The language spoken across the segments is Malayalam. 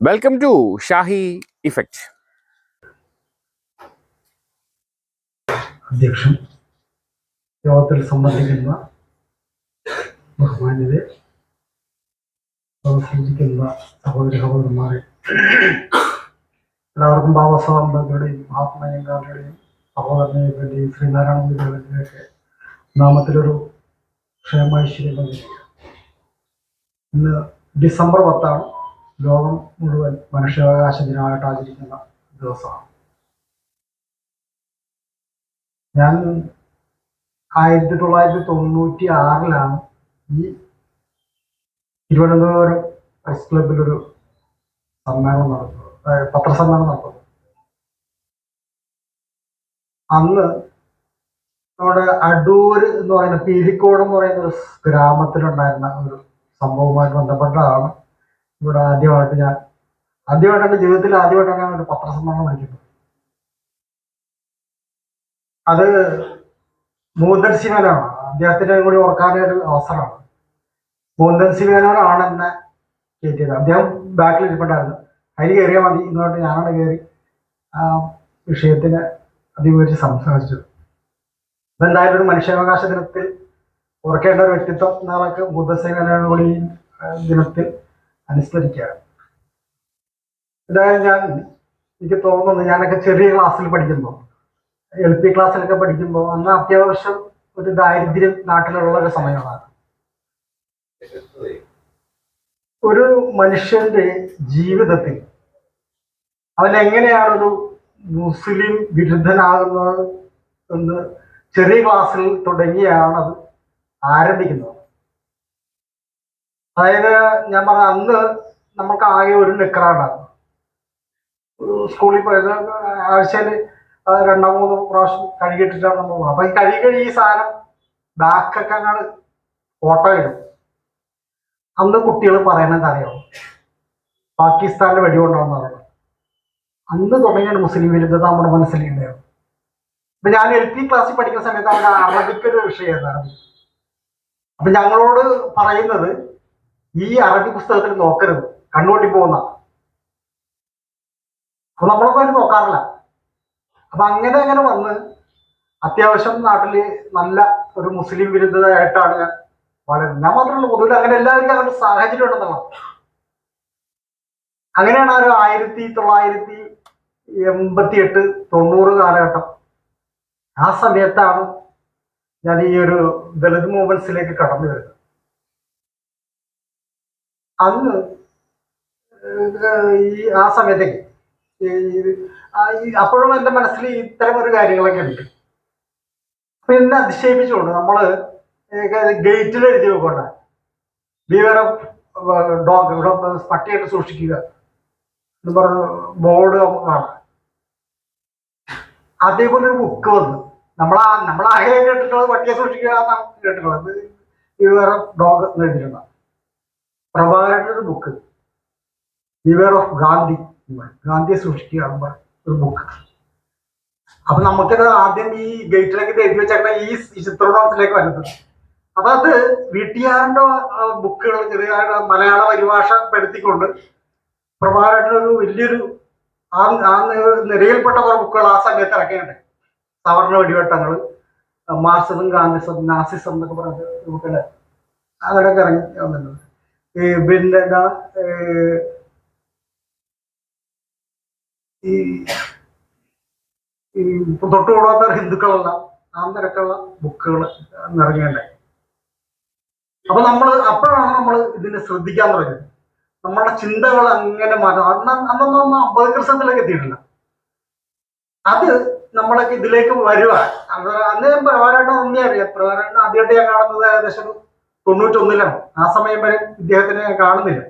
വെൽക്കം ടു ഷാഹി ഇഫക്റ്റ് അധ്യക്ഷൻ യോഗത്തിൽ സംബന്ധിക്കുന്ന ബഹുമാന്യരെ പ്രവർത്തിക്കുന്ന സഹോദര സഹോദരന്മാരെ എല്ലാവർക്കും ബാബാസാഹ് അംബേദ്കറുടെയും മഹാത്മാഗാന്ധിയുടെയും സഹോദരനെയും ശ്രീനാരായണ ഗുരുവിന്റെയൊക്കെ നാമത്തിലൊരു ക്ഷേമൈശ്വര്യം ഐശ്വര്യം ഇന്ന് ഡിസംബർ പത്താണ്. ലോകം മുഴുവൻ മനുഷ്യാവകാശ ദിനമായിട്ട് ആചരിക്കുന്ന ദിവസമാണ്. ഞാൻ ആയിരത്തി തൊള്ളായിരത്തി തൊണ്ണൂറ്റി ആറിലാണ് ഈ തിരുവനന്തപുരം പ്രസ് ക്ലബിലൊരു സമ്മേളനം നടത്തുന്നത് പത്രസമ്മേളനം നടത്തുന്നത് അന്ന് നമ്മുടെ അടൂർ എന്ന് പറയുന്ന പീലിക്കോട് എന്ന് പറയുന്ന ഒരു ഗ്രാമത്തിലുണ്ടായിരുന്ന ഒരു സംഭവവുമായി ബന്ധപ്പെട്ടാണ് ഇവിടെ ആദ്യമായിട്ട് ഞാൻ ആദ്യമായിട്ട് എന്റെ ജീവിതത്തിൽ ആദ്യമായിട്ടാണ് ഞാൻ ഒരു പത്രസമ്മേളനം വിളിക്കുന്നത് അത് മൂന്തൻ മേനോ അദ്ദേഹത്തിനെ കൂടി ഓർക്കാനൊരു അവസരമാണ്. മൂന്തൻ ശിവനാണ് എന്നെ കയറ്റിയത്. അദ്ദേഹം ബാക്കിൽ ഇരിപ്പുണ്ടായിരുന്നു. അതിൽ കയറിയാൽ മതി. ഇങ്ങോട്ട് ഞാനാണ് കയറി ആ വിഷയത്തിന് അതിവിവരിച്ച് സംസാരിച്ചത്. ഇതെന്തായാലും ഒരു മനുഷ്യാവകാശ ദിനത്തിൽ ഓർക്കേണ്ട ഒരു വ്യക്തിത്വം എന്നൊക്കെ ബുദ്ധസേനയോട് കൂടി ദിനത്തിൽ അനുസ്മരിക്കുകയാണ്. എന്തായാലും ഞാൻ എനിക്ക് തോന്നുന്നു ഞാനൊക്കെ ചെറിയ ക്ലാസ്സിൽ പഠിക്കുമ്പോൾ എൽ പി ക്ലാസ്സിലൊക്കെ പഠിക്കുമ്പോൾ അന്ന് അത്യാവശ്യം ഒരു ദാരിദ്ര്യം നാട്ടിലുള്ള ഒരു സമയമാണ്. ഒരു മനുഷ്യന്റെ ജീവിതത്തിൽ അവൻ എങ്ങനെയാണ് ഒരു മുസ്ലിം വിരുദ്ധനാകുന്നത് എന്ന് ചെറിയ ക്ലാസ്സിൽ തുടങ്ങിയാണ് അത് ആരംഭിക്കുന്നത്. അതായത് ഞാൻ പറഞ്ഞ അന്ന് നമുക്ക് ആകെ ഒരു നിക്കറാണ്. സ്കൂളിൽ പോയത് ആഴ്ചയിൽ രണ്ടോ മൂന്നോ പ്രാവശ്യം കഴുകിയിട്ടിട്ടാണ് നമ്മൾ പോകുന്നത് അപ്പൊ ഈ കഴുകി കഴുകി ഈ സാധനം ബാക്കൊക്കെ അങ്ങാട് ഫോട്ടോ ഇടും. അന്ന് കുട്ടികൾ പറയണത് അറിയാമോ പാകിസ്ഥാനിൽ വെടികൊണ്ടാന്ന് പറയുന്നത് അന്ന് തുടങ്ങിയാണ് മുസ്ലിം വിരുദ്ധത നമ്മുടെ മനസ്സിലുണ്ടായിരുന്നു അപ്പൊ ഞാൻ എൽ പി ക്ലാസ്സിൽ പഠിക്കുന്ന സമയത്ത് അവിടെ അറബിക്ക് ഒരു വിഷയമായിരുന്നു അപ്പൊ ഞങ്ങളോട് പറയുന്നത് ഈ അറബി പുസ്തകത്തിൽ നോക്കരുത്. കണ്ണോട്ടി പോകുന്ന. അപ്പൊ നമ്മളൊന്നും അതിന് നോക്കാറില്ല. അപ്പൊ അങ്ങനെ അങ്ങനെ വന്ന് അത്യാവശ്യം നാട്ടിൽ നല്ല ഒരു മുസ്ലിം വിരുദ്ധതയായിട്ടാണ് ഞാൻ വളരുന്നത്. ഞാൻ മാത്രമല്ല പൊതുവിൽ അങ്ങനെ എല്ലാവർക്കും അങ്ങനെ സാഹചര്യം ഉണ്ടെന്നുള്ളത്. അങ്ങനെയാണ് ആ ഒരു ആയിരത്തി തൊള്ളായിരത്തി എൺപത്തി എട്ട് തൊണ്ണൂറ് കാലഘട്ടം. ആ സമയത്താണ് ഞാൻ ഈ ഒരു ദളിത് മൂവ്മെന്റ്സിലേക്ക് കടന്നു വരുന്നത്. അന്ന് ഈ ആ സമയത്തേക്ക് അപ്പോഴും എന്റെ മനസ്സിൽ ഇത്തരം ഒരു കാര്യങ്ങളൊക്കെ ഉണ്ട്. അപ്പൊ എന്നെ അതിശയിപ്പിച്ചുകൊണ്ട് നമ്മൾ ഗേറ്റിൽ എഴുതി വെക്കണ്ട ബീവർ ഡോഗ് ഇവിടെ പട്ടിയായിട്ട് സൂക്ഷിക്കുക എന്ന് പറഞ്ഞ ബോർഡ് ആണ്. അതേപോലെ ഒരു ബുക്ക് വന്നു. നമ്മളാ നമ്മളാകെ കേട്ടിട്ടുള്ളത് പട്ടിയെ സൂക്ഷിക്കുക കേട്ടിട്ടുള്ളത്. ബീവർ ഡോഗ് എന്ന് എഴുതിയിട്ടുണ്ട്. പ്രഭാകരന്റെ ഒരു ബുക്ക് ബിവെയർ ഓഫ് ഗാന്ധി ഗാന്ധിയെ സൂക്ഷിക്കുക ഒരു ബുക്ക് അപ്പൊ നമുക്കത് ആദ്യം ഈ ഗേറ്റിലേക്ക് എഴുതി വെച്ചാൽ ഈ ഈ വരുന്നത്. അപ്പൊ അത് വീട്ടിയാറിന്റെ ബുക്കുകൾ ചെറിയ മലയാള പരിഭാഷ പെടുത്തിക്കൊണ്ട് പ്രഭാകരന്റെ ഒരു വലിയൊരു ആ ആ നിരയിൽപ്പെട്ട കുറെ ബുക്കുകൾ ആ സമയത്ത് ഇറക്കിയുണ്ട് സവർണ വെടിവെട്ടങ്ങൾ മാർസിസം ഗാന്ധിസം നാസിസം എന്നൊക്കെ പറഞ്ഞ ബുക്കുകൾ അങ്ങനെയൊക്കെ ഇറങ്ങി വന്നിട്ടുണ്ട്. പിന്നെ എന്താ ഈ ഈ തൊട്ടുകൂടാത്ത ഹിന്ദുക്കളല്ല ആ നിരക്കുള്ള ബുക്കുകൾ നിറങ്ങേണ്ടേ അപ്പൊ നമ്മൾ അപ്പോഴാണ് നമ്മൾ ഇതിനെ ശ്രദ്ധിക്കാൻ തുടങ്ങിയത്. നമ്മളുടെ ചിന്തകൾ അങ്ങനെ മാറ്റം. അന്ന് അന്നൊന്നും അമ്പതകൃഷത്തിലേക്ക് എത്തിയിട്ടില്ല. അത് നമ്മളൊക്കെ ഇതിലേക്ക് വരുക അത് അന്ന് ഞാൻ പ്രവാരായിട്ട് നന്ദി അറിയാം. പ്രവാരായിട്ട് ആദ്യമായിട്ട് ഞാൻ കാണുന്നത് ഏകദേശം തൊണ്ണൂറ്റൊന്നിലാണ് ആ സമയം വരെ ഇദ്ദേഹത്തിനെ കാണുന്നില്ല.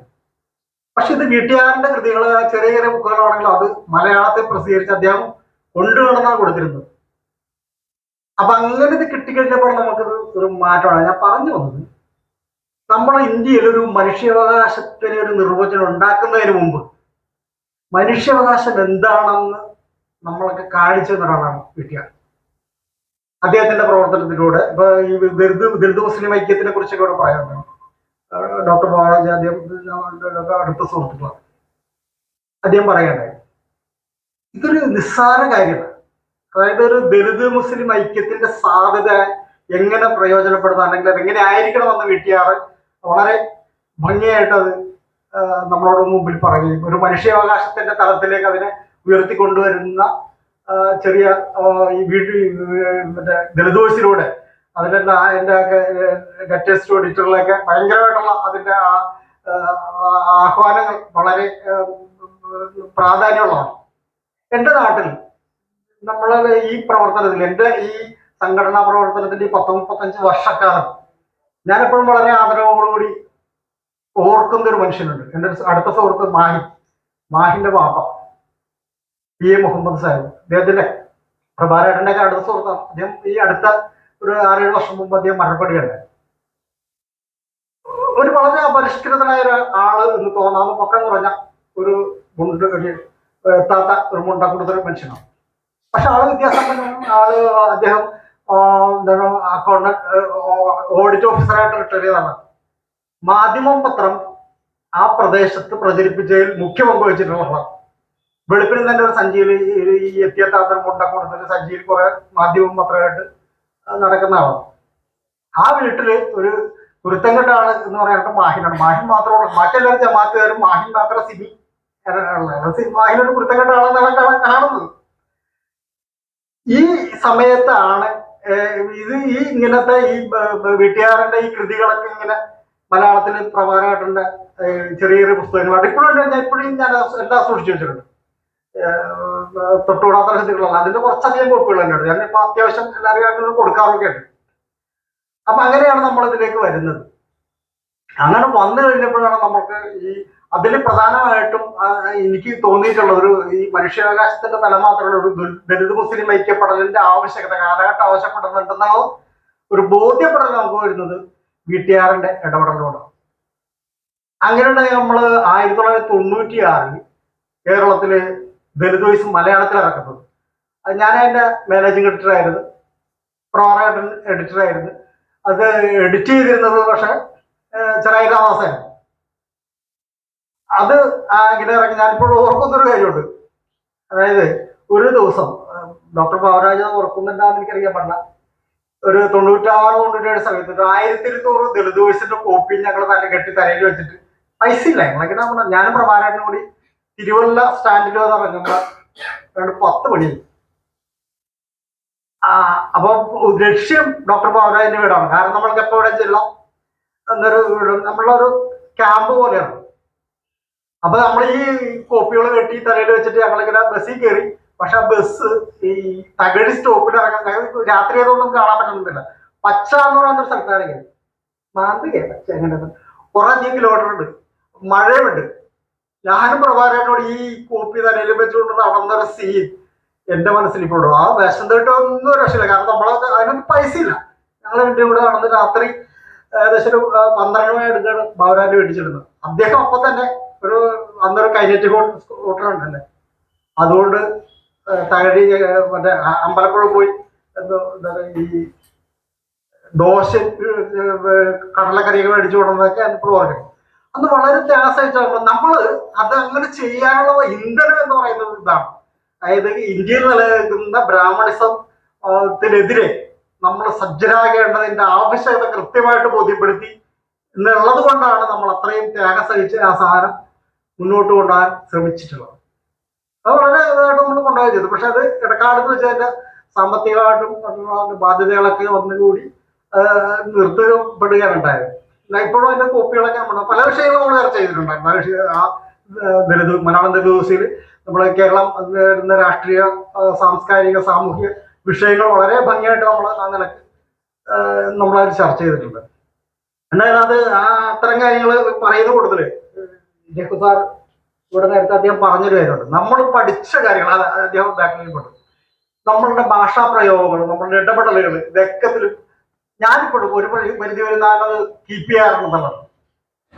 പക്ഷെ ഇത് വീട്ടുകാരന്റെ കൃതികൾ ചെറിയ ചെറിയ ബുക്കുകളാണെങ്കിലും അത് മലയാളത്തിൽ പ്രസിദ്ധീകരിച്ച് അദ്ദേഹം കൊണ്ടുനടന്നാണ് കൊടുത്തിരുന്നത് അപ്പൊ അങ്ങനെ ഇത് കിട്ടിക്കഴിഞ്ഞപ്പോൾ നമുക്കത് ഒരു മാറ്റമാണ്. ഞാൻ പറഞ്ഞു വന്നത് നമ്മുടെ ഇന്ത്യയിൽ ഒരു മനുഷ്യാവകാശത്തിന് ഒരു നിർവചനം ഉണ്ടാക്കുന്നതിന് മുമ്പ് മനുഷ്യാവകാശം എന്താണെന്ന് നമ്മളൊക്കെ കാണിച്ചു തന്നൊരാളാണ് വീട്ടുകാർ അദ്ദേഹത്തിന്റെ പ്രവർത്തനത്തിലൂടെ. ഇപ്പൊ ഈ ദളിത് ദളിത് മുസ്ലിം ഐക്യത്തിനെ കുറിച്ചൊക്കെ ഇവിടെ പറയാറുണ്ട്. ഡോക്ടർ ബാലാജി അദ്ദേഹം അടുത്ത സുഹൃത്തുക്കളാണ്. അദ്ദേഹം പറയണ്ടായി ഇതൊരു നിസ്സാര കാര്യമാണ്. അതായത് ഒരു ദരിദ് മുസ്ലിം ഐക്യത്തിന്റെ സാധ്യത എങ്ങനെ പ്രയോജനപ്പെടുത്താൻ അല്ലെങ്കിൽ അത് എങ്ങനെ ആയിരിക്കണമെന്ന് വീട്ടിയാറ് വളരെ ഭംഗിയായിട്ട് അത് നമ്മളോട് മുമ്പിൽ പറയുകയും ഒരു മനുഷ്യാവകാശത്തിന്റെ തലത്തിലേക്ക് അതിനെ ഉയർത്തിക്കൊണ്ടുവരുന്ന ചെറിയ ഈ വീട്ടിൽ മറ്റേ ദളിതോസിലൂടെ അതിന്റെ അതിന്റെ ലെറ്റസ്റ്റ് ഓഡിറ്ററിലൊക്കെ ഭയങ്കരമായിട്ടുള്ള അതിന്റെ ആ ആഹ്വാനങ്ങൾ വളരെ പ്രാധാന്യമുള്ളതാണ്. എന്റെ നാട്ടിൽ നമ്മൾ ഈ പ്രവർത്തനത്തിൽ എന്റെ ഈ സംഘടനാ പ്രവർത്തനത്തിന്റെ ഈ പത്ത് മുപ്പത്തഞ്ച് വർഷക്കാലം ഞാനെപ്പോഴും വളരെ ആദരവോടുകൂടി ഓർക്കുന്ന ഒരു മനുഷ്യനുണ്ട്. എന്റെ അടുത്ത സുഹൃത്ത് മാഹി മാഹിന്റെ പാപ്പ. P A Muhammad Sahib. അദ്ദേഹത്തിന്റെ പ്രഭാരേട്ടന്റെ ഒക്കെ അടുത്ത സുഹൃത്താണ് അദ്ദേഹം ഈ അടുത്ത ഒരു ആറേഴ് വർഷം മുമ്പ് അദ്ദേഹം മരണപ്പെടുകയുണ്ടായി ഒരു വളരെ അപരിഷ്കൃതനായ ഒരു ആൾ എന്ന് തോന്നാവുന്ന പൊക്കം കുറഞ്ഞ ഒരു ഗുണ്ട എത്താത്ത ഒരു മുണ്ട കൂടുതലൊരു മനുഷ്യനാണ്. പക്ഷെ ആൾ വ്യത്യാസം ആൾ അദ്ദേഹം അക്കൗണ്ട് ഓഡിറ്റ് ഓഫീസറായിട്ട് റിട്ടയർ ചെയ്തതാണ്. മാധ്യമം പത്രം ആ പ്രദേശത്ത് പ്രചരിപ്പിച്ചതിൽ മുഖ്യ പങ്ക് വഹിച്ചിട്ടുള്ളതാണ് വെളുപ്പിന് തന്നെ ഒരു സഞ്ചിയിൽ ഈ എത്തിയെത്താത്ത കൊണ്ട കൊടുത്തൊരു സഞ്ചിയിൽ കുറെ മാധ്യമം പത്രമായിട്ട് നടക്കുന്ന ആളാണ് ആ വീട്ടിൽ ഒരു കുരുത്തങ്കട്ട ആൾ എന്ന് പറയാനായിട്ട് മാഹിനാണ്. മാഹിൻ മാത്രമുള്ള മറ്റെല്ലാവരും ജമാത്തുകാരും മാഹിൻ മാത്രം സിമി മാഹിനൊരു കുരുത്തങ്കട്ട ആളെന്നാണ് കാണ- കാണുന്നത്. ഈ സമയത്താണ് ഇത് ഈ ഇങ്ങനത്തെ ഈ വീട്ടുകാരന്റെ ഈ കൃതികളൊക്കെ ഇങ്ങനെ മലയാളത്തിൽ പ്രഭാകരേട്ടന്റെ ചെറിയ ചെറിയ പുസ്തകങ്ങളാണ് ഇപ്പോഴും ഞാൻ ഇപ്പോഴും ഞാൻ എല്ലാം സൂക്ഷിച്ചു വെച്ചിട്ടുണ്ട്. തൊട്ടുകൂടാത്ത കൃതികളല്ല അതിന്റെ കുറച്ചധികം കോപ്പികൾ തന്നെ ഉണ്ട് ഞാനിപ്പോ അത്യാവശ്യം എല്ലാവരും കൊടുക്കാറൊക്കെ ഉണ്ട്. അപ്പൊ അങ്ങനെയാണ് നമ്മൾ ഇതിലേക്ക് വരുന്നത്. അങ്ങനെ വന്നു കഴിഞ്ഞപ്പോഴാണ് നമുക്ക് ഈ അതിൽ പ്രധാനമായിട്ടും എനിക്ക് തോന്നിയിട്ടുള്ളത് ഒരു ഈ മനുഷ്യാവകാശത്തിന്റെ തല മാത്രമല്ല ഒരു ദലിത് മുസ്ലിം ഐക്യപ്പെടലിന്റെ ആവശ്യകത കാലഘട്ടം ആവശ്യപ്പെടുന്നുണ്ടെന്നുള്ള ഒരു ബോധ്യപ്പെടൽ നമുക്ക് വരുന്നത് വി ടി ആറിന്റെ ഇടപെടലോട് അങ്ങനെയുണ്ടെങ്കിൽ നമ്മൾ ആയിരത്തി തൊള്ളായിരത്തി തൊണ്ണൂറ്റി ആറിൽ കേരളത്തിൽ ദലിത് മലയാളത്തിൽ ഇറക്കുന്നത് ഞാൻ അതിന്റെ മാനേജിങ് പ്രോറേറ്റൻ എഡിറ്റർ ആയിരുന്നു അത് എഡിറ്റ് ചെയ്തിരുന്നത് പക്ഷെ ചെറിയ രാമദാസായിരുന്നു അത് ഇങ്ങനെ ഇറങ്ങി. ഞാനിപ്പോൾ ഓർക്കുന്നൊരു കാര്യമുണ്ട്. അതായത് ഒരു ദിവസം ഡോക്ടർ ബാബുരാജ ഓർക്കുന്നുണ്ടാന്ന് എനിക്കറിയാൻ പാടില്ല. ഒരു തൊണ്ണൂറ്റാറ് തൊണ്ണൂറ്റേഴ് സമയത്ത് ഒരു ആയിരത്തി ഇരുന്നൂറ് ദളിത് വയസ്സിന്റെ കോപ്പി ഞങ്ങൾ തന്നെ കെട്ടി തലയിൽ വെച്ചിട്ട് പൈസ ഇല്ല ഞങ്ങളെങ്ങനെ ഞാനും പ്രഭാകരനും കൂടി തിരുവല്ല സ്റ്റാൻഡിൽ വന്ന് ഇറങ്ങുമ്പോൾ രണ്ട് പത്ത് മണി അപ്പൊ ലക്ഷ്യം ഡോക്ടർ ബാബുരാജിന്റെ വീടാണ്. കാരണം നമ്മൾക്ക് എപ്പോ ഇവിടെ ചെല്ലാം. എന്നൊരു വീട്. നമ്മളൊരു ക്യാമ്പ് പോലെയാണ്. അപ്പൊ നമ്മൾ ഈ കോപ്പികൾ കെട്ടി തലയിൽ വെച്ചിട്ട് ഞങ്ങളിങ്ങനെ ബസ്സിൽ കയറി പക്ഷെ ബസ് ഈ തകഴി സ്റ്റോപ്പിൽ ഇറങ്ങാൻ രാത്രി ആയതുകൊണ്ടും കാണാൻ പറ്റുന്നില്ല പച്ച എന്ന് പറയുന്ന ഒരു സ്ഥലത്താണ് കയറി കേട്ട. പച്ച എങ്ങനെ കുറെ അധികം കിലോമീറ്റർ ഉണ്ട്. മഴയുണ്ട്. ഞാനും പ്രഭാകരനോട് ഈ കോപ്പി തലയിൽ വെച്ചുകൊണ്ട് നടന്നൊരു സീൻ എന്റെ മനസ്സിൽ ഇപ്പോഴും ആ വിഷം തൊട്ട് ഒന്നും രക്ഷയില്ല. കാരണം നമ്മളൊക്കെ അതിനൊന്നും പൈസ ഇല്ല. ഞങ്ങൾ എന്റെ കൂടെ നടന്ന് രാത്രി ഏകദേശം ഒരു പന്ത്രണ്ട് മണി എടുക്കാണ് ബാബുരാജ് മേടിച്ചിരുന്നത് അദ്ദേഹം അപ്പൊ തന്നെ ഒരു അന്നൊരു കൈനറ്റ് ഹോട്ടൽ ഉണ്ടല്ലേ അതുകൊണ്ട് തകഴി മറ്റേ അമ്പലപ്പുഴ പോയി എന്തോ ഈ ദോശ കടലക്കറിയൊക്കെ മേടിച്ചു കൊണ്ടുവന്നതൊക്കെ എനിപ്പോഴും ഓർക്കണം അന്ന് വളരെ ത്യാസമായിട്ട് നമ്മൾ അത് അങ്ങനെ ചെയ്യാനുള്ള ഇന്ധനം എന്ന് പറയുന്നത് ഇതാണ്. അതായത് ഇന്ത്യയിൽ നിലനിൽക്കുന്ന ബ്രാഹ്മണിസം ത്തിനെതിരെ നമ്മൾ സജ്ജരാകേണ്ടതിന്റെ ആവശ്യകത കൃത്യമായിട്ട് ബോധ്യപ്പെടുത്തി എന്നുള്ളത് കൊണ്ടാണ് നമ്മൾ അത്രയും ത്യാഗം സഹിച്ച് ആ സാധനം മുന്നോട്ട് കൊണ്ടുപോകാൻ ശ്രമിച്ചിട്ടുള്ളത്. അത് വളരെ ഇതായിട്ട് നമ്മൾ കൊണ്ടുപോയി ചെയ്തു. പക്ഷെ അത് ഇടക്കാലത്ത് വെച്ച് അതിന്റെ സാമ്പത്തികമായിട്ടും ബാധ്യതകളൊക്കെ വന്നുകൂടി നിർത്തപ്പെടുകയാണ് ഉണ്ടായത്. ഇപ്പോഴും അതിന്റെ കോപ്പികളൊക്കെ നമ്മൾ പല വിഷയങ്ങളും നമ്മൾ ചർച്ച ചെയ്തിട്ടുണ്ടായിരുന്നു പല ആ ദലിത് മലയാളം ദലിത് നമ്മുടെ കേരളം വരുന്ന രാഷ്ട്രീയ സാംസ്കാരിക സാമൂഹ്യ വിഷയങ്ങൾ വളരെ ഭംഗിയായിട്ട് നമ്മൾ ആ നിലയ്ക്ക് നമ്മളത് ചർച്ച ചെയ്തിട്ടുണ്ട്. എന്നാലും അത് ആ അത്തരം കാര്യങ്ങൾ പറയുന്ന കൂടുതൽ ജഹു സാർ ഇവിടെ നേരത്തെ അദ്ദേഹം പറഞ്ഞൊരു കാര്യമുണ്ട്. നമ്മൾ പഠിച്ച കാര്യങ്ങൾ അദ്ദേഹം ബാക്കിൽ നമ്മളുടെ ഭാഷാ പ്രയോഗങ്ങൾ നമ്മളുടെ ഇടപെടലുകൾ ഇതൊക്കത്തിൽ ഞാനിപ്പോഴും ഒരു പരി- പരിധി വരെ ഞാനത് കീപ്പ് ചെയ്യാറുണ്ടെന്നുള്ളത്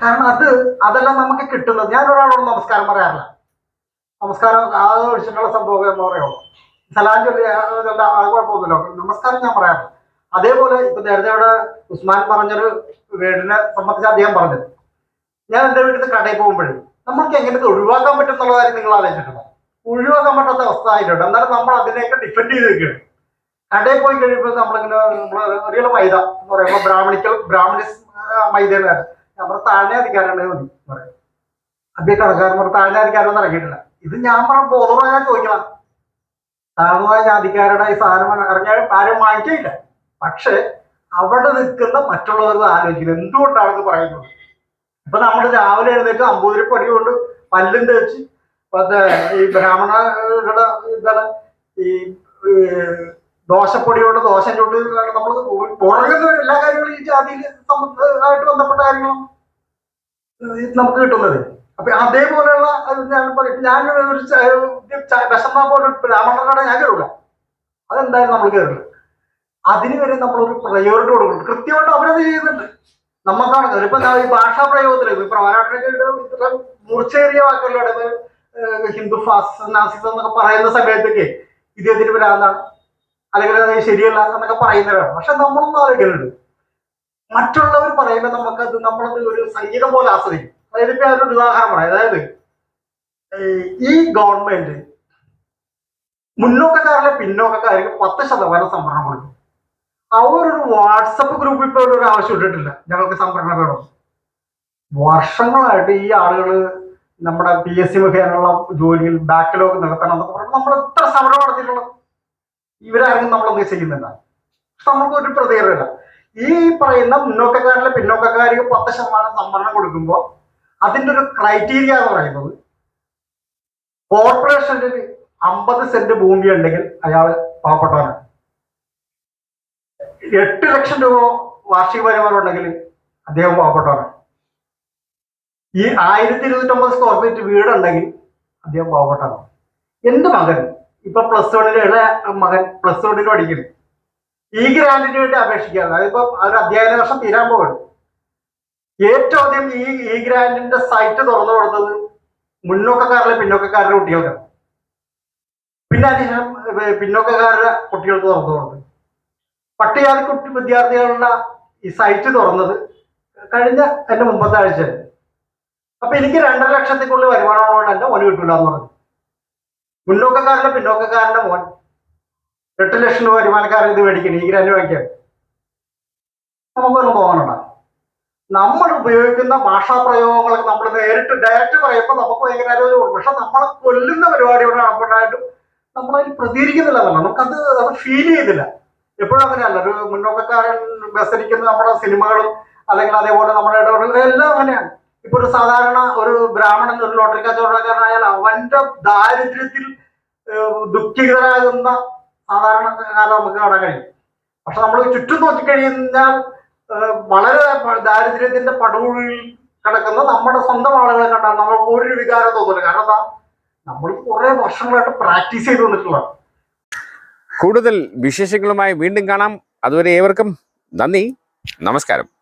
കാരണം അത് അതെല്ലാം നമുക്ക് കിട്ടുന്നത്. ഞാൻ ഒരാളോട് നമസ്കാരം പറയാറില്ല. നമസ്കാരം ആ ഒഴിച്ചിട്ടുള്ള സംഭവം എന്ന് പറയുള്ളൂ സലാം ചൊല്ലി അത് നമസ്കാരം ഞാൻ പറയാറില്ല. അതേപോലെ ഇപ്പൊ നേരത്തെ അവിടെ ഉസ്മാൻ പറഞ്ഞൊരു വീടിനെ സംബന്ധിച്ച് അദ്ദേഹം പറഞ്ഞത്. ഞാൻ എന്റെ വീട്ടിൽ കടയിൽ പോകുമ്പോഴും നമുക്ക് എങ്ങനെ ഒഴിവാക്കാൻ പറ്റും എന്നുള്ള കാര്യം നിങ്ങൾ ആലോചിച്ചിട്ടുണ്ടോ? ഒഴിവാക്കാൻ പറ്റാത്ത അവസ്ഥ ആയിട്ടുണ്ട്. എന്നാലും നമ്മൾ അതിനെയൊക്കെ ഡിഫെൻഡ് ചെയ്ത് നിൽക്കുകയാണ് കടയിൽ പോയി കഴിയുമ്പോൾ നമ്മളിങ്ങനെ അറിയുള്ള മൈദ എന്ന് പറയുമ്പോൾ ബ്രാഹ്മണിക്കൽ ബ്രാഹ്മണിസ് മൈദയാണ്. നമ്മുടെ പറഞ്ഞ താഴെ അധികാരമാണ് മതി പറയും. അപ്പൊ കടക്കാരൻ നമ്മുടെ താഴെ അധികാരം ഇറങ്ങിയിട്ടില്ല. ഇത് ഞാൻ പറഞ്ഞ ബോധമായി ഞാൻ ചോദിക്കണം. താഴ്ന്നതായ ജാതിക്കാരുടെ ഈ സാധനം ഇറങ്ങിയാൽ ആരും വാങ്ങിക്കില്ല പക്ഷെ അവിടെ നിൽക്കുന്ന മറ്റുള്ളവർ ആലോചിക്കുന്നത് എന്തുകൊണ്ടാണെന്ന് പറയുന്നത്? ഇപ്പൊ നമ്മൾ രാവിലെ എഴുന്നേറ്റ് അമ്പൂതിരി പൊടി കൊണ്ട് പല്ലും തേച്ച് ഈ ബ്രാഹ്മണരുടെ എന്താണ് ഈ ഈ ദോശപ്പൊടി ദോശ ചുട്ട് നമ്മൾ പുറകുന്ന എല്ലാ കാര്യങ്ങളും ഈ ജാതിയിൽ ആയിട്ട് ബന്ധപ്പെട്ട കാര്യങ്ങളും നമുക്ക് കിട്ടുന്നത്. അപ്പൊ അതേപോലെയുള്ള അത് ഞാൻ പറയും. ഞാൻ ഒരു വിഷമ പോലെ രാമണ്ണനോടെ ഞാൻ കയറില്ല അതെന്തായാലും നമ്മൾ കയറില്ല അതിന് വരെ നമ്മളൊരു പ്രയോറിറ്റി കൊടുക്കണം കൃത്യമായിട്ട് അവരത് ചെയ്യുന്നുണ്ട്. നമുക്കാണ് ഇപ്പൊ ഈ ഭാഷാ പ്രയോഗത്തിൽ ഇപ്പൊ മറാഠിനൊക്കെ ഇത്ര മൂർച്ചേറിയ വാക്കുകളിലൂടെ ഹിന്ദു ഫാസ് നാസിസം എന്നൊക്കെ പറയുന്ന സമയത്തൊക്കെ എതിര് വരാന്നാണ് അല്ലെങ്കിൽ അത് ശരിയല്ല എന്നൊക്കെ പറയുന്നവരാണ്. പക്ഷെ നമ്മളൊന്നും ആലോചിക്കുന്നുണ്ട് മറ്റുള്ളവർ പറയുമ്പോൾ നമുക്കത് നമ്മളത് ഒരു സംഗീതം പോലെ ആസ്വദിക്കും. അതായത് ഇപ്പൊ അതിനൊരു ഉദാഹരണം പറയാം. അതായത് ഈ ഗവൺമെന്റ് മുന്നോക്കക്കാരിലെ പിന്നോക്കക്കാർക്ക് പത്ത് ശതമാനം സംവരണം കൊടുക്കും. അവരൊരു വാട്സപ്പ് ഗ്രൂപ്പ് ഇപ്പോൾ ഒരു ആവശ്യം ഇട്ടിട്ടില്ല. ഞങ്ങൾക്ക് സംവരണം വേണം. വർഷങ്ങളായിട്ട് ഈ ആളുകൾ നമ്മുടെ പി എസ് സി മുഖേനയുള്ള ജോലിയിൽ ബാക്ക്ലോഗ് നടത്തണം എന്നൊക്കെ പറഞ്ഞാൽ നമ്മൾ എത്ര സമരം നടത്തിയിട്ടുള്ളത്? ഇവരാരും നമ്മളൊന്നും ചെയ്യുന്നില്ല നമുക്ക് ഒരു പ്രതികരണമില്ല ഈ പറയുന്ന മുന്നോക്കക്കാരിലെ പിന്നോക്കക്കാർക്ക് പത്ത് ശതമാനം സംവരണം കൊടുക്കുമ്പോൾ അതിന്റെ ഒരു ക്രൈറ്റീരിയ എന്ന് പറയുന്നത് കോർപ്പറേഷനിൽ അമ്പത് സെന്റ് ഭൂമി ഉണ്ടെങ്കിൽ അയാൾ പാവപ്പെട്ടവനാണ്. എട്ട് ലക്ഷം രൂപ വാർഷിക വരുമാനം ഉണ്ടെങ്കിൽ അദ്ദേഹം പാവപ്പെട്ടവനാണ്. ഈ ആയിരത്തി ഇരുന്നൂറ്റമ്പത് സ്ക്വയർ ഫീറ്റ് വീടുണ്ടെങ്കിൽ അദ്ദേഹം പാവപ്പെട്ടവനാണ്. എന്റെ മകൻ? ഇപ്പൊ പ്ലസ് വണ്ണിലുള്ള മകൻ പ്ലസ് വണ്ണിൽ പഠിക്കുന്നു ഈ ഗ്രാൻഡിന് വേണ്ടി അപേക്ഷിക്കുകയാണ്. അതിപ്പോ അവർ അധ്യയന വർഷം തീരാൻ പോകണം ഏറ്റവും ആദ്യം ഈ ഈ ഗ്രാൻഡിന്റെ സൈറ്റ് തുറന്നു കൊടുത്തത് മുന്നോക്കക്കാരിലെ പിന്നോക്കക്കാരുടെ കുട്ടികൾക്കാണ്. പിന്നെ അതിനുശേഷം പിന്നോക്കക്കാരുടെ കുട്ടികൾക്ക് തുറന്നു കൊടുത്തത് പട്ടികജാതി കുട്ടി വിദ്യാർത്ഥികളുടെ ഈ സൈറ്റ് തുറന്നത് കഴിഞ്ഞ എന്റെ മുമ്പത്തെ ആഴ്ച. അപ്പൊ എനിക്ക് രണ്ടര ലക്ഷത്തിക്കുള്ളിൽ വരുമാനമുള്ള എന്റെ മോന് കിട്ടൂല എന്ന് പറഞ്ഞു. മുന്നോക്കക്കാരന്റെ പിന്നോക്കക്കാരന്റെ മോൻ. എട്ട് ലക്ഷം രൂപ വരുമാനക്കാരൻ ഇത് മേടിക്കണം ഈ ഗ്രാൻഡ് വാങ്ങിക്കാൻ. നമുക്കൊന്നും തോന്നണ്ട നമ്മൾ ഉപയോഗിക്കുന്ന ഭാഷാ പ്രയോഗങ്ങളൊക്കെ നമ്മൾ നേരിട്ട് ഡയറക്റ്റ് പറയുമ്പോൾ നമുക്ക് ഭയങ്കര ആലോചന പക്ഷെ നമ്മളെ കൊല്ലുന്ന പരിപാടിയോട് നടപ്പുണ്ടായിട്ടും നമ്മളതിൽ പ്രതികരിക്കുന്നില്ല എന്നല്ല നമുക്കത് അത് ഫീൽ ചെയ്യുന്നില്ല എപ്പോഴും അങ്ങനെയല്ല. ഒരു മുന്നോക്കക്കാരൻ ബസരിക്കുന്ന നമ്മുടെ സിനിമകളും അല്ലെങ്കിൽ അതേപോലെ നമ്മുടെ ഇടപെടലുകൾ എല്ലാം അങ്ങനെയാണ്. ഇപ്പൊ ഒരു സാധാരണ ഒരു ബ്രാഹ്മണൻ ഒരു ലോട്ടറി കച്ചവടക്കാരനായാൽ അവന്റെ ദാരിദ്ര്യത്തിൽ ദുഃഖിതരാകുന്ന സാധാരണക്കാരെ നമുക്ക് കാണാൻ കഴിയും. പക്ഷെ നമ്മൾ ചുറ്റും നോക്കിക്കഴിഞ്ഞാൽ വളരെ ദാരിദ്ര്യത്തിന്റെ പടുകുഴിയിൽ കിടക്കുന്ന നമ്മുടെ സ്വന്തം ആളുകളെ കണ്ടാൽ നമ്മൾക്ക് ഒരു വികാരം തോന്നില്ല കാരണം എന്താ? നമ്മൾ കുറെ വർഷങ്ങളായിട്ട് പ്രാക്ടീസ് ചെയ്ത് വന്നിട്ടുള്ളതാണ്. കൂടുതൽ വിശേഷങ്ങളുമായി വീണ്ടും കാണാം. അതുവരെ ഏവർക്കും നന്ദി. നമസ്കാരം.